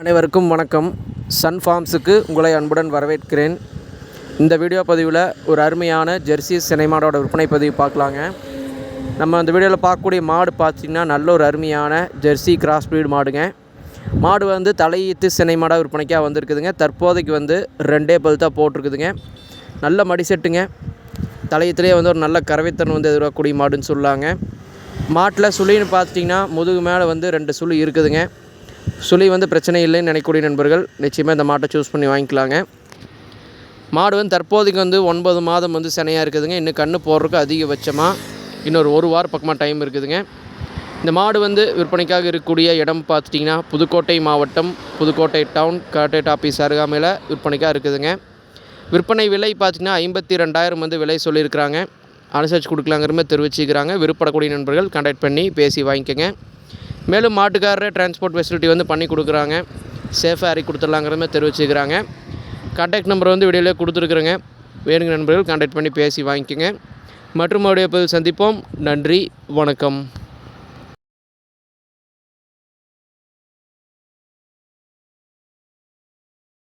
அனைவருக்கும் வணக்கம். சன் ஃபார்ம்ஸுக்கு உங்களை அன்புடன் வரவேற்கிறேன். இந்த வீடியோ பதிவில் ஒரு அருமையான ஜெர்சி சினை மாடோட விற்பனை பதிவு பார்க்கலாங்க. நம்ம அந்த வீடியோவில் பார்க்கக்கூடிய மாடு பார்த்திங்கன்னா நல்ல ஒரு அருமையான ஜெர்சி கிராஸ் ப்ரீடு மாடுங்க. மாடு வந்து தலையீத்து சினைமாடாக விற்பனைக்காக வந்திருக்குதுங்க. தற்போதைக்கு வந்து ரெண்டே பல் தான் போட்டிருக்குதுங்க. நல்ல மடி செட்டுங்க. தலையத்துலேயே வந்து ஒரு நல்ல கறவைத்தன் வந்து எதிர்க்கக்கூடிய மாடுன்னு சொல்லாங்க. மாட்டில் சுழின்னு பார்த்துட்டிங்கன்னா முதுகு மேலே வந்து ரெண்டு சுழி இருக்குதுங்க. சுழி வந்து பிரச்சனை இல்லைன்னு நினைக்கக்கூடிய நண்பர்கள் நிச்சயமாக இந்த மாட்டை சூஸ் பண்ணி வாங்கிக்கலாங்க. மாடு வந்து தற்போதைக்கு வந்து ஒன்பது மாதம் வந்து சினையாக இருக்குதுங்க. இன்னும் கன்று போடுறதுக்கு அதிகபட்சமாக இன்னொரு ஒரு வாரம் பக்கமாக டைம் இருக்குதுங்க. இந்த மாடு வந்து விற்பனைக்காக இருக்கக்கூடிய இடம் பார்த்துட்டிங்கன்னா புதுக்கோட்டை மாவட்டம் புதுக்கோட்டை டவுன் கலெக்டரேட் ஆஃபீஸ் அருகாமையில் விற்பனைக்காக இருக்குதுங்க. விற்பனை விலை பார்த்திங்கன்னா ஐம்பத்தி ரெண்டாயிரம் வந்து விலை சொல்லியிருக்கிறாங்க. அனுசரித்து கொடுக்கலாங்கிற மாதிரி தெரிவிச்சுக்கிறாங்க. விருப்படக்கூடிய நண்பர்கள் கான்டாக்ட் பண்ணி பேசி வாங்கிக்கோங்க. மேலும் மாட்டுக்காரரே டிரான்ஸ்போர்ட் ஃபெசிலிட்டி வந்து பண்ணி கொடுக்குறாங்க. சேஃபாக இறக்கி கொடுத்துடலாங்கிற மாதிரி தெரிவிச்சுக்கிறாங்க கான்டாக்ட் நம்பர் வந்து வீடியோவிலே கொடுத்துருக்குறேங்க. வேணுங்க நண்பர்கள் கான்டாக்ட் பண்ணி பேசி வாங்கிக்கோங்க. மற்றும் மறுபடியும் சந்திப்போம். நன்றி வணக்கம்.